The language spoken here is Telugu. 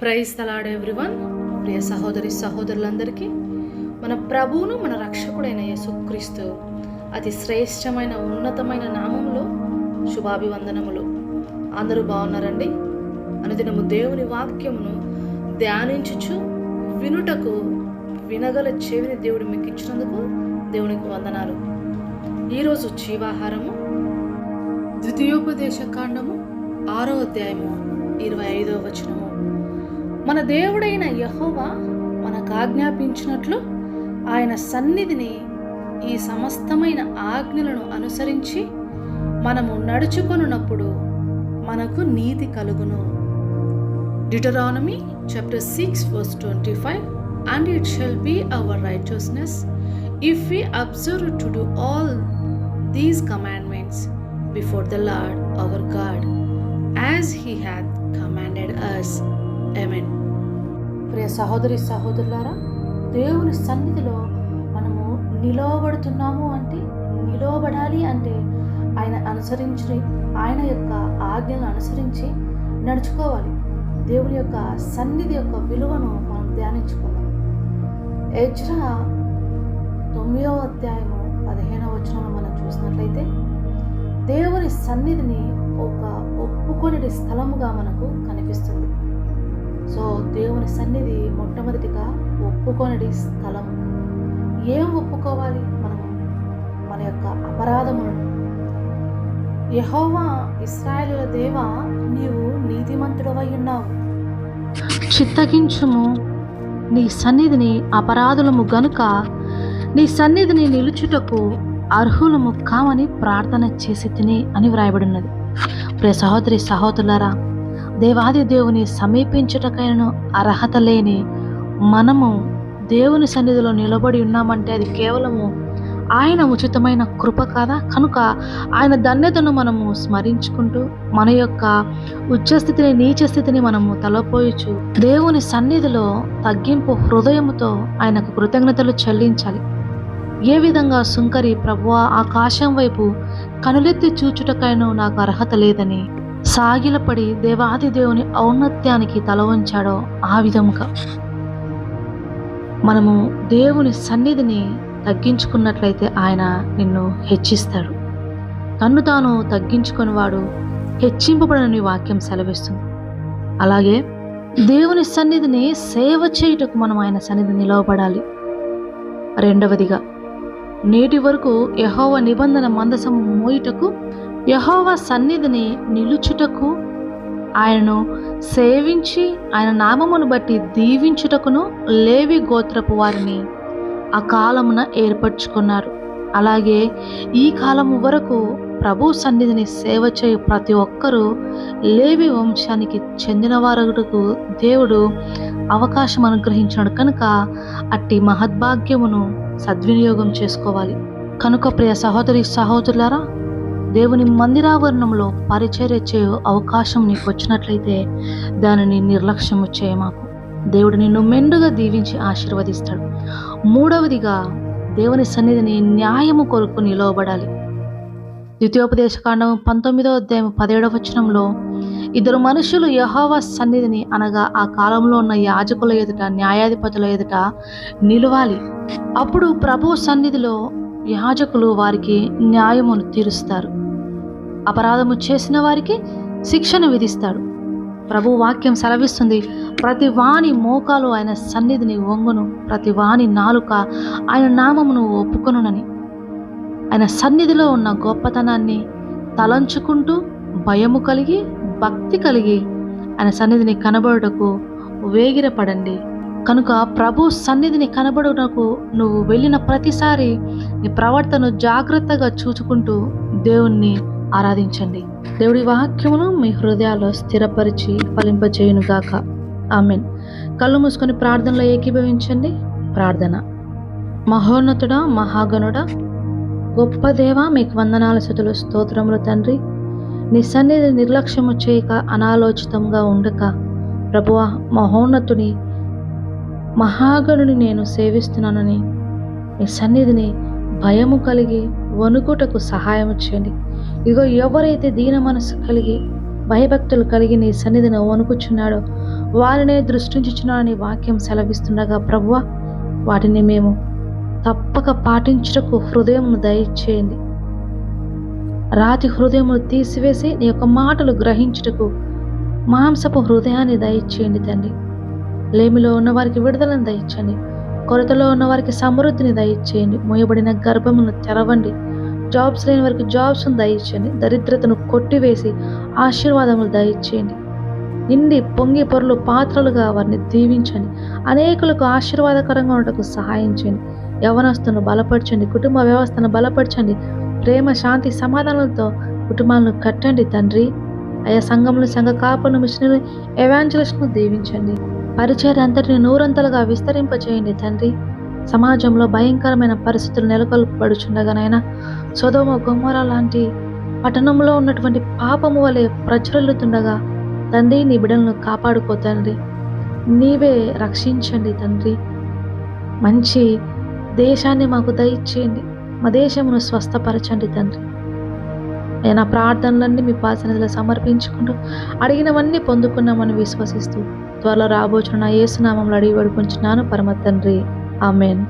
ప్రైజ్ తలాడ్ ఎవ్రీవన్ ప్రియ సహోదరి సహోదరులందరికీ మన ప్రభువును మన రక్షకుడైన యేసుక్రీస్తు అతి శ్రేష్టమైన ఉన్నతమైన నామంలో శుభాభివందనములు. అందరూ బాగున్నారండి? అనుదినము దేవుని వాక్యమును ధ్యానించుచు వినుటకు వినగల చెవిని దేవుడు మీకు ఇచ్చినందుకు దేవునికి వందనాలు. ఈరోజు జీవాహారము ద్వితీయోపదేశ కాండము ఆరో అధ్యాయము ఇరవై ఐదవ వచనము. మన దేవుడైన యహోవా మనకు ఆజ్ఞాపించినట్లు ఆయన సన్నిధిని ఈ సమస్తమైన ఆజ్ఞలను అనుసరించి మనము నడుచుకొనున్నప్పుడు మనకు నీతి కలుగును. Deuteronomy chapter six verse twenty five and it shall be our righteousness if we observe to do all these commandments before the Lord our God as he hath commanded us amen ప్రియ సహోదరి సహోదరులారా దేవుని సన్నిధిలో మనము నిలవబడుతున్నాము అంటే నిలవబడాలి అంటే ఆయన అనుసరించి ఆయన యొక్క ఆజ్ఞలను అనుసరించి నడుచుకోవాలి. దేవుని యొక్క సన్నిధి యొక్క విలువను మనం ధ్యానించుకుందాం. ఎజ్రా తొమ్మిదవ అధ్యాయము పదిహేనవ వచనం మనం చూసినట్లయితే దేవుని సన్నిధిని ఒక ఒప్పుకొనిటి స్థలముగా మనకు కనిపిస్తుంది. మొట్టమొదటిగా ఒప్పుకొనడి స్థలం. ఏం ఒప్పుకోవాలి మనం మన యొక్క అపరాధములను యహోవా ఇస్రాయేలుల దేవ నీవు నీతిమంతుడవై ఉన్నావు చిత్తగించుము. నీ సన్నిధిని అపరాధులము గనుక నీ సన్నిధిని నిలుచుటకు అర్హులము కామని ప్రార్థన చేసి తిని అని వ్రాయబడినది. ప్రియ సహోదరి సహోదరులారా దేవాది దేవుని సమీపించుటకైనను అర్హత లేని మనము దేవుని సన్నిధిలో నిలబడి ఉన్నామంటే అది కేవలము ఆయన ఉచితమైన కృప కాదా? కనుక ఆయన ధన్యతను మనము స్మరించుకుంటూ మన యొక్క ఉచ్చస్థితిని నీచ స్థితిని మనము తలపోయచ్చు. దేవుని సన్నిధిలో తగ్గింపు హృదయముతో ఆయనకు కృతజ్ఞతలు చెల్లించాలి. ఏ విధంగా సుంకరి ప్రభువా ఆకాశం వైపు కనులెత్తి చూచుటకైనా నాకు అర్హత లేదని సాగిలపడి దేవాది దేవుని ఔన్నత్యానికి తల వంచాడో ఆ విధముగా. మనము దేవుని సన్నిధిని తగ్గించుకున్నట్లయితే ఆయన నిన్ను హెచ్చిస్తాడు. తన్ను తాను తగ్గించుకొని వాడు హెచ్చింపబడని వాక్యం సెలవిస్తుంది. అలాగే దేవుని సన్నిధిని సేవ చేయుటకు మనం ఆయన సన్నిధి నిలవబడాలి. రెండవదిగా నేటి వరకు యహోవ నిబంధన మందసము మోయుటకు యహోవ సన్నిధిని నిలుచుటకు ఆయనను సేవించి ఆయన నామమును బట్టి దీవించుటకును లేవి గోత్రపు వారిని ఆ కాలమున ఏర్పరచుకున్నారు. అలాగే ఈ కాలము వరకు ప్రభు సన్నిధిని సేవ చేయు ప్రతి ఒక్కరూ లేవి వంశానికి చెందిన వారుకు దేవుడు అవకాశం అనుగ్రహించాడు కనుక అట్టి మహద్భాగ్యమును సద్వినియోగం చేసుకోవాలి. కనుక ప్రియ సహోదరి సహోదరులారా దేవుని మందిరావరణంలో పరిచర్య చేయు అవకాశం నీకు వచ్చినట్లయితే దానిని నిర్లక్ష్యము చేయమాకు దేవుడు నిన్ను మెండుగా దీవించి ఆశీర్వదిస్తాడు. మూడవదిగా దేవుని సన్నిధిని న్యాయము కొరకు నిలవబడాలి. ద్వితీయోపదేశకాండం పంతొమ్మిదవ అధ్యాయం పదిహేడవ వచనంలో ఇద్దరు మనుషులు యహోవా సన్నిధిని అనగా ఆ కాలంలో ఉన్న యాజకుల ఎదుట న్యాయాధిపతుల ఎదుట నిలవాలి. అప్పుడు ప్రభు సన్నిధిలో యాజకులు వారికి న్యాయమును తీరుస్తారు. అపరాధము చేసిన వారికి శిక్షను విధిస్తాడు. ప్రభు వాక్యం సెలవిస్తుంది ప్రతి వాని మోకాలు ఆయన సన్నిధిని వంగును ప్రతి వాని నాలుక ఆయన నామమును ఒప్పుకొనునని. ఆయన సన్నిధిలో ఉన్న గొప్పతనాన్ని తలంచుకుంటూ భయము కలిగి భక్తి కలిగి ఆయన సన్నిధిని కనబడుటకు వేగిరపడండి. కనుక ప్రభు సన్నిధిని కనబడుటకు నువ్వు వెళ్ళిన ప్రతిసారి నీ ప్రవర్తన జాగ్రత్తగా చూచుకుంటూ దేవుణ్ణి ఆరాధించండి. దేవుడి వాక్యమును మీ హృదయాల్లో స్థిరపరిచి ఫలింపచేయునుగాక ఆమెన్. కళ్ళు మూసుకొని ప్రార్థనలో ఏకీభవించండి. ప్రార్థన. మహోన్నతుడా మహాగణుడ గొప్ప దేవ మీకు వందనాల స్థుతులు స్తోత్రములు తండ్రి. నీ సన్నిధి నిర్లక్ష్యము చేయక అనాలోచితంగా ఉండక. ప్రభువ మహోన్నతుని మహాగణుని నేను సేవిస్తున్నానని. నీ సన్నిధిని భయము కలిగి వణుకుటకు సహాయం చేయండి. ఇగో ఎవరైతే దీన మనసు కలిగి భయభక్తులు కలిగి నీ సన్నిధిని వణుకుచున్నాడో వారినే దృష్టించుచున్నాడని వాక్యం సెలవిస్తుండగా ప్రభువ వాటిని మేము తప్పక పాటించుటకు హృదయమును దయచేయండి. రాతి హృదయమును తీసివేసి నీ యొక్క మాటలు గ్రహించుటకు మాంసపు హృదయాన్ని దయచేయండి తండ్రి. లేమిలో ఉన్న వారికి విడుదలను దయచండి. కొరతలో ఉన్న వారికి సమృద్ధిని దయచేయండి. మూయబడిన గర్భమును తెరవండి. జాబ్స్ లేని వారికి జాబ్స్ను దయచేయండి. దరిద్రతను కొట్టివేసి ఆశీర్వాదములు దయచేయండి. నిండి పొంగి పొరలు పాత్రలుగా వారిని దీవించండి. అనేకులకు ఆశీర్వాదకరంగా ఉండటకు సహాయం చేయండి. యవనస్తును బలపరచండి. కుటుంబ వ్యవస్థను బలపరచండి. ప్రేమ శాంతి సమాధానాలతో కుటుంబాలను కట్టండి తండ్రి. ఆయా సంఘములు సంఘ కాపులను మిషనరీ ఎవాంజలిస్ట్ను దీవించండి. పరిచయ అంతటిని నూరంతలుగా విస్తరింపచేయండి తండ్రి. సమాజంలో భయంకరమైన పరిస్థితులు నెలకొల్పబడుచుండగానైనా సొదమ గొమ్మర లాంటి పట్టణంలో ఉన్నటువంటి పాపము వలె ప్రచురలుతుండగా తండ్రి నీ బిడ్డలను కాపాడుకో తండ్రి. నీవే రక్షించండి తండ్రి. మంచి దేశాన్ని మాకు దయచేయండి. మా దేశమును స్వస్థపరచండి తండ్రి. నేను ప్రార్థనలన్నీ మీ పాసనదిలో సమర్పించుకుంటూ అడిగినవన్నీ పొందుకున్నామని విశ్వసిస్తూ త్వరలో రాబోచున్న ఏసునామంలో అడిగి పడుకుంటున్నాను పరమ తండ్రి. ఆమెన్